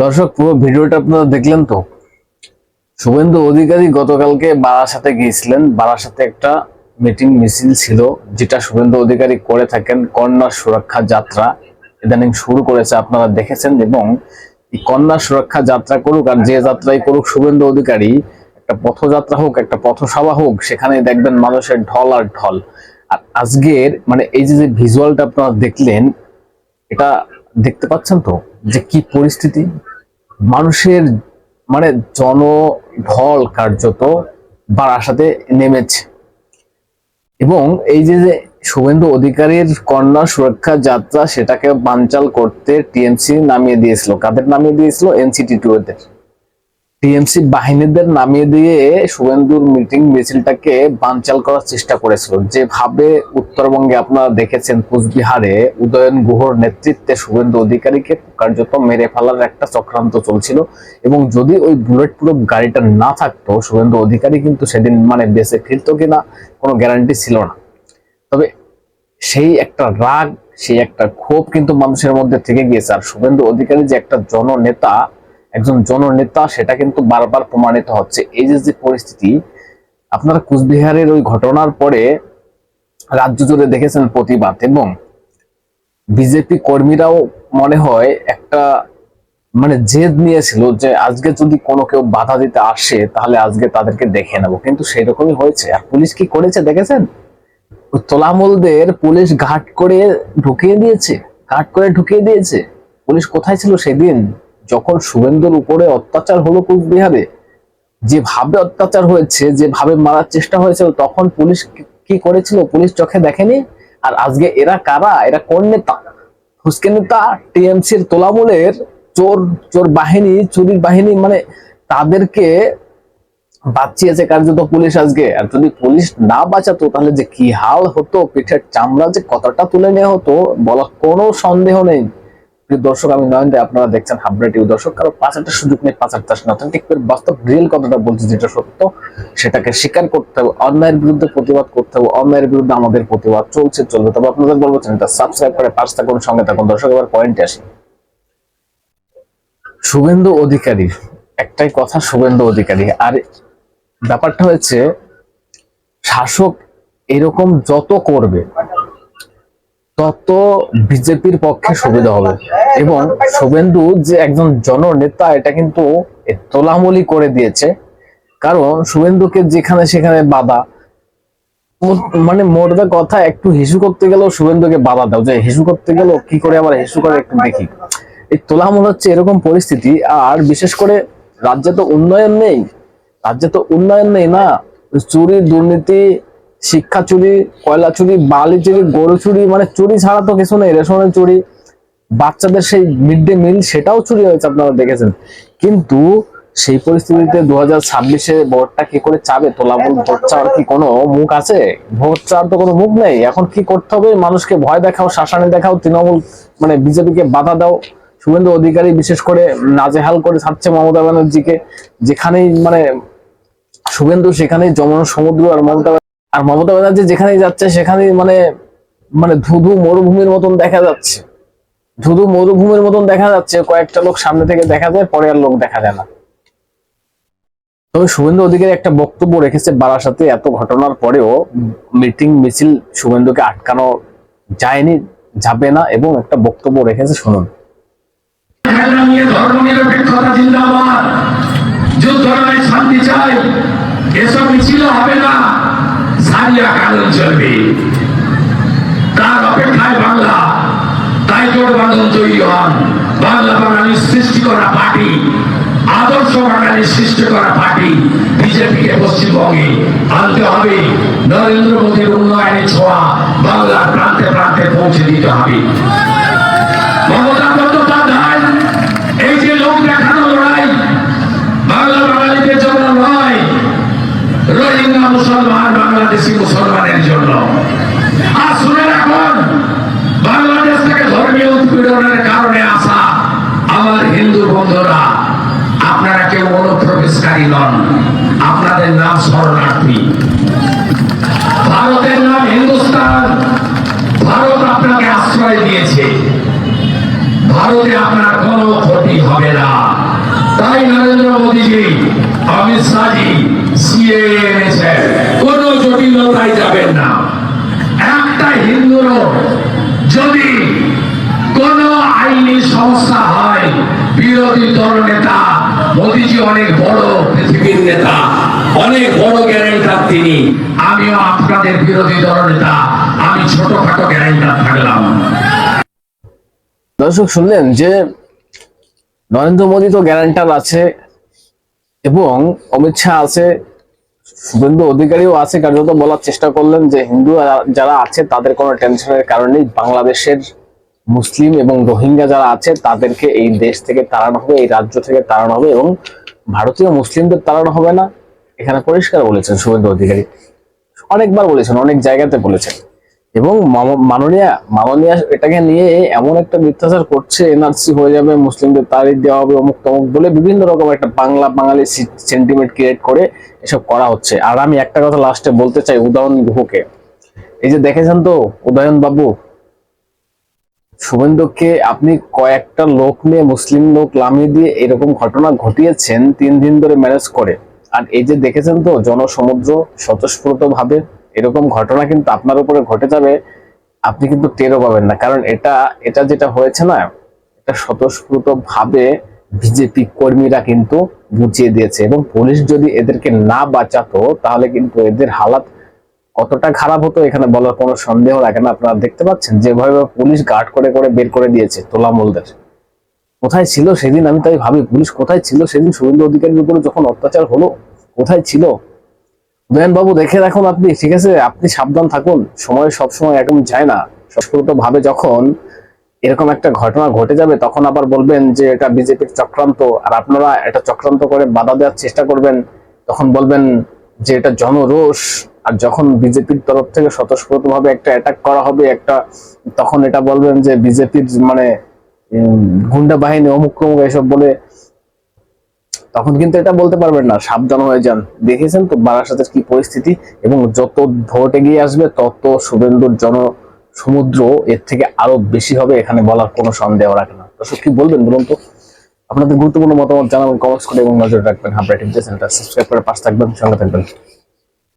দর্শক, পুরো ভিডিওটা আপনারা দেখলেন তো? শুভেন্দু অধিকারী গতকালকে বারাসাতে গিয়েছিলেন। বারাসাতে একটা মিটিং মিছিল ছিল, যেটা শুভেন্দু অধিকারী করে থাকেন কন্যা সুরক্ষা যাত্রা। ইদানিং শুরু করেছে, আপনারা দেখেছেন, এবং কন্যা সুরক্ষা যাত্রা করুক আর যে যাত্রাই করুক, শুভেন্দু অধিকারী, একটা পথযাত্রা হোক, একটা পথসভা হোক, সেখানে দেখবেন মানুষের ঢল আর ঢল। আর আজকের মানে এই যে ভিজুয়ালটা আপনারা দেখলেন, এটা দেখতে পাচ্ছেন তো? যে কি পরিস্থিতি? মানুষের মানে জনঢল কার্যত বাড়ার সাথে নেমেছে। এবং এই যে শুভেন্দু অধিকারীর কন্যা সুরক্ষা যাত্রা, সেটাকে বানচাল করতে টিএমসি নামিয়ে দিয়েছিল। কাদের নামিয়ে দিয়েছিল? এনসিটি টু এদের টিএমসি বাহিনীদের নামিয়ে দিয়ে শুভেন্দুর মিটিং মিছিলটাকে বানচাল করার চেষ্টা করেছিল। যেভাবে উত্তরবঙ্গে আপনারা দেখেছেন, কুচবিহারে উদয়ন গুহর নেতৃত্বে শুভেন্দু অধিকারীকে কার্যত মেরে ফেলার একটা চক্রান্ত চলছিল এবং যদি ওই বুলেট প্রুফ গাড়িটা না থাকতো, শুভেন্দু অধিকারী কিন্তু সেদিন মানে বেঁচে ফিরতো কিনা কোনো গ্যারান্টি ছিল না। তবে সেই একটা রাগ, সেই একটা ক্ষোভ কিন্তু মানুষের মধ্যে থেকে গিয়েছে। আর শুভেন্দু অধিকারী যে একটা জননেতা একজন জননেতা, সেটা কিন্তু বারবার প্রমাণিত হচ্ছে। এই যে যে পরিস্থিতি, আপনারা কুচবিহারের ওই ঘটনার পরে রাজ্য জুড়ে দেখেছেন প্রতিবাদ এবং বিজেপি কর্মীরাও মনে হয় একটা মানে জেদ নিয়েছিল যে আজকে যদি কোনো কেউ বাধা দিতে আসে, তাহলে আজকে তাদেরকে দেখে নেব। কিন্তু সেই রকমই হয়েছে। আর পুলিশ কি করেছে দেখেছেন? তোলামলদের পুলিশ ঘাট করে ঢুকিয়ে দিয়েছে। ঘাট করে ঢুকিয়ে দিয়েছে। পুলিশ কোথায় ছিল সেদিন? যখন শুভেন্দুর উপরে অত্যাচার হলো কুচবিহারে যেভাবে অত্যাচার হয়েছে যেভাবে মারার চেষ্টা হয়েছিল, তখন পুলিশ কি- করেছিল? পুলিশ চোখে দেখেনি? আর আজকে এরা কারা? এরা কোন নেতা? হুসকে নেতা, টিএমসির তোলামূলের চোর চোর বাহিনী, চুরির বাহিনী মানে তাদেরকে বাঁচিয়েছে কার্যত পুলিশ আজকে। আর যদি পুলিশ না বাঁচাতো, তাহলে যে কি হাল হতো? পিঠের চামড়া যে কতটা তুলে নেওয়া হতো বলা কোনো সন্দেহ নেই। দর্শক, আমি নয়ন আপনারা দেখছেন হাবড়া টিভি। দর্শক, কারও পাঁচ একটা সুযোগ নেই পাঁচ একটা না অথেন্টিক বাস্তব রিয়েল কথাটা বলছি যেটা সত্য, সেটাকে স্বীকার করতে হবে, অন্যায়ের বিরুদ্ধে প্রতিবাদ করতে হবে, অন্যায়ের বিরুদ্ধে আমাদের প্রতিবাদ চলছে, চলবে। তবে আপনাদের বলব, চ্যানেলটা সাবস্ক্রাইব করে পাঁচ থাকুন, সঙ্গে থাকুন। দর্শক, এবার পয়েন্টে আসি। শুভেন্দু অধিকারী, একটাই কথা, শুভেন্দু অধিকারী। আর ব্যাপারটা হয়েছে, শাসক এরকম যত করবে, তত বিজেপির পক্ষে সুবিধা হবে। এবং শুভেন্দু যে একজন জননেতা, এটা কিন্তু তোলামলি করে দিয়েছে। কারণ শুভেন্দুকে যেখানে সেখানে বাধা মানে মোটদা কথা, একটু হিসু করতে গেলেও শুভেন্দুকে বাধা দাও। যে হিসু করতে গেলেও কি করে আবার হিসু করে একটু দেখি। এই তোলামূল হচ্ছে এরকম পরিস্থিতি, আর বিশেষ করে রাজ্যে তো উন্নয়ন নেই। রাজ্যে তো উন্নয়ন নেই না। চুরি, দুর্নীতি, শিক্ষা চুরি, কয়লা চুরি, বালি চুরি, গরু চুরি মানে চুরি ছাড়া তো কিছু নেই, রেশনের চুরি। বাচ্চাদের সেই মিড ডে মিল সেটাও চুরি হয়েছে আপনারা দেখেছেন। কিন্তু সেই পরিস্থিতিতে দু হাজার ছাব্বিশে ভোটটা কি করে চাবে? তোলামূল ভোট চাওয়ার কি কোনো মুখ আছে? ভোট চাওয়ার তো কোনো মুখ নেই। এখন কি করতে হবে? মানুষকে ভয় দেখাও শাসানি দেখাও তৃণমূল মানে বিজেপিকে বাধা দাও। শুভেন্দু অধিকারী বিশেষ করে নাজেহাল করে ছাড়ছে মমতা ব্যানার্জিকে। যেখানেই মানে শুভেন্দু সেখানেই যমন সমুদ্র আর মমতা আর মমতা ব্যানার্জি যেখানেই যাচ্ছে সেখানেই মানে মানে ধুধু মরুভূমির মতন দেখা যাচ্ছে। ধুধু মরুভূমির মতন দেখা যাচ্ছে, কয়েকটা লোক সামনে থেকে দেখা যায়, পরে আর লোক দেখা যায় না। তবে শুভেন্দু অধিকারী একটা বক্তব্য রেখেছে বারাসাতে, এত ঘটনার পরেও মিটিং মিছিল শুভেন্দুকে আটকানো যায়নি, যাবে না, এবং একটা বক্তব্য রেখেছে, শুনুন। বাংলা। তাই জোট বাঁধন তৈরি হন। বাংলা বাঙালির সৃষ্টি করা পার্টি, আদর্শ বাঙালির সৃষ্টি করা পার্টি, বিজেপিকে পশ্চিমবঙ্গে আনতে হবে। নরেন্দ্র মোদীর উন্নয়নের ছোঁয়া বাংলার প্রান্তে প্রান্তে পৌঁছে দিতে হবে। মুসলমান, বাংলাদেশি মুসলমানের জন্য আর শুনে রাখুন বাংলাদেশ থেকে ধর্মীয় উৎপীড়নের কারণে আসা আমার হিন্দু বন্ধুরা আপনারা কেউ অনুপ্রবেশকারী আপনাদের নাম শরণার্থী। ভারতের নাম হিন্দুস্তান। ভারত আপনাকে আশ্রয় দিয়েছে। ভারতে আপনার কোনো ক্ষতি হবে না। তাই নরেন্দ্র মোদীজি, অমিত শাহজি সিএ এনেছেন। কোন জটিলতায় যাবেন না। একটা হিন্দুরও যদি কোন আইনি সমস্যা হয়, বিরোধী দল নেতা মোদীজি অনেক বড় পৃথিবীর নেতা, অনেক বড় গ্যারেন্টার তিনি। আমিও আপনাদের বিরোধী আমি ছোটখাটো গ্যারেন্টার থাকলাম। দর্শক, শুনলেন যে নরেন্দ্র মোদী তো গ্যারান্টার আছে এবং অমিত শাহ আছে, শুভেন্দু অধিকারীও আছে, কার্যত বলার চেষ্টা করলেন যে হিন্দু যারা আছে তাদের কোনো টেনশনের কারণেই বাংলাদেশের মুসলিম এবং রোহিঙ্গা যারা আছে, তাদেরকে এই দেশ থেকে তাড়ানো হবে, এই রাজ্য থেকে তাড়ানো হবে এবং ভারতীয় মুসলিমদের তাড়ানো হবে না। এখানে পরিষ্কার বলেছেন শুভেন্দু অধিকারী। অনেকবার বলেছেন, অনেক জায়গাতে বলেছেন। এবং মাননীয়া মাননীয়া এটাকে নিয়ে এমন একটা মিথ্যাচার করছে, এনআরসি হয়ে যাবে, মুসলিমদের তারিখ দেওয়া হবে, অমুক তমুক বলে বিভিন্ন রকম একটা বাংলা, বাঙালি সেন্টিমেন্ট ক্রিয়েট করে এসব করা হচ্ছে। আর আমি একটা কথা লাস্টে বলতে চাই উদয়ন গুহকে। এই যে দেখেছেন তো, উদয়ন বাবু? শুভেন্দুকে আপনি কয়েকটা লোক নিয়ে, মুসলিম লোক লামিয়ে দিয়ে এরকম ঘটনা ঘটিয়েছেন, তিন দিন ধরে ম্যানেজ করে। আর এই যে দেখেছেন তো, জনসমুদ্র স্বতঃস্ফূর্ত ভাবে এরকম ঘটনা কিন্তু আপনার উপরে ঘটে যাবে, আপনি কিন্তু টেরও পাবেন না। কারণ এটা এটা যেটা হয়েছে না, এটা স্বতঃস্ফূর্ত ভাবে বিজেপি কর্মীরা কিন্তু বুঝিয়ে দিয়েছে। এবং পুলিশ যদি এদেরকে না বাঁচাতো, তাহলে কিন্তু এদের হালাত কতটা খারাপ হতো এখানে বলার কোনো সন্দেহ রাখে না। আপনারা দেখতে পাচ্ছেন যেভাবে পুলিশ গার্ড করে করে বের করে দিয়েছে তোলামূলদের। কোথায় ছিল সেদিন? আমি তাই ভাবি, পুলিশ কোথায় ছিল সেদিন? শুভেন্দু অধিকারীর উপরে যখন অত্যাচার হলো, কোথায় ছিল? বাবু দেখে রাখুন আপনি, ঠিক আছে? আপনি সাবধান থাকুন। সময় সবসময় এরকম যায় না। সস্ফূর্ত ভাবে যখন এরকম একটা ঘটনা ঘটে যাবে, তখন আবার বলবেন যে এটা বিজেপির চক্রান্ত। আর আপনারা এটা চক্রান্ত করে বাধা দেওয়ার চেষ্টা করবেন। তখন বলবেন যে এটা জনরোষ, আর যখন বিজেপির তরফ থেকে স্বতঃস্ফূর্ত ভাবে একটা অ্যাটাক করা হবে, একটা, তখন এটা বলবেন যে বিজেপির মানে গুন্ডা বাহিনী, অমুক তমুক এসব বলে, তখন কিন্তু এটা বলতে পারবেন না, সাবধান হয়ে যান। দেখেছেন তো বারাসাতের কি পরিস্থিতি? এবং যত ভোট এগিয়ে আসবে, তত শুভেন্দুর জন সমুদ্র এর থেকে আরও বেশি হবে, এখানে বলার কোনো সন্দেহ রাখে না। দর্শক, কি বলবেন বলুন তো? আপনাদের গুরুত্বপূর্ণ মতামত জানাবেন কমেন্টস করে এবং নজর রাখবেন। হাবরা চ্যানেলটা সাবস্ক্রাইব করে পাশে থাকবেন। সঙ্গে থাকবেন।